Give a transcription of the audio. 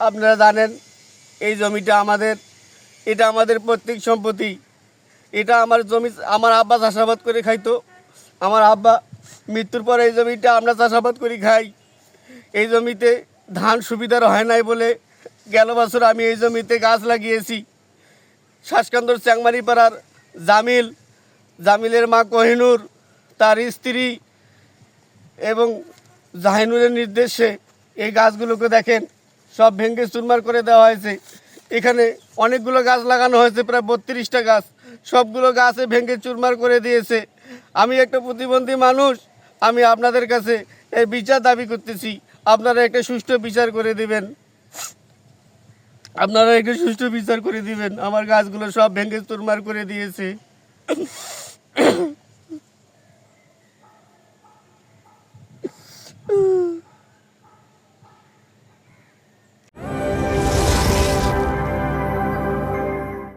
আপনারা জানেন, এই জমিটা আমাদের, এটা আমাদের প্রত্যেক সম্পত্তি। এটা আমার জমি, আমার আব্বা চাষাবাদ করে খাইতো। আমার আব্বা মৃত্যুর পর এই জমিটা আমরা চাষাবাদ করি খাই। এই জমিতে ধান সুবিধার হয় নাই বলে গেল বছর আমি এই জমিতে গাছ লাগিয়েছি। শ্বাসকান্দর চ্যাংমারি পাড়ার জামিল, জামিলের মা কোহিনুর, তার স্ত্রী এবং জাহিনুরের নির্দেশে এই গাছগুলোকে দেখেন। সব ভেঙে চুরমার করে দেওয়া হয়েছে। এখানে অনেকগুলো গাছ লাগানো হয়েছে, প্রায় বত্রিশটা গাছ। সবগুলো গাছে ভেঙে চুরমার করে দিয়েছে। আমি একটা প্রতিবন্ধী মানুষ, আমি আপনাদের কাছে এর বিচার দাবি করতেছি। আপনারা একটা সুষ্ঠু বিচার করে দিবেন। আপনারা একটা সুষ্ঠু বিচার করে দিবেন। আমার গাছগুলো সব ভেঙে চুরমার করে দিয়েছে।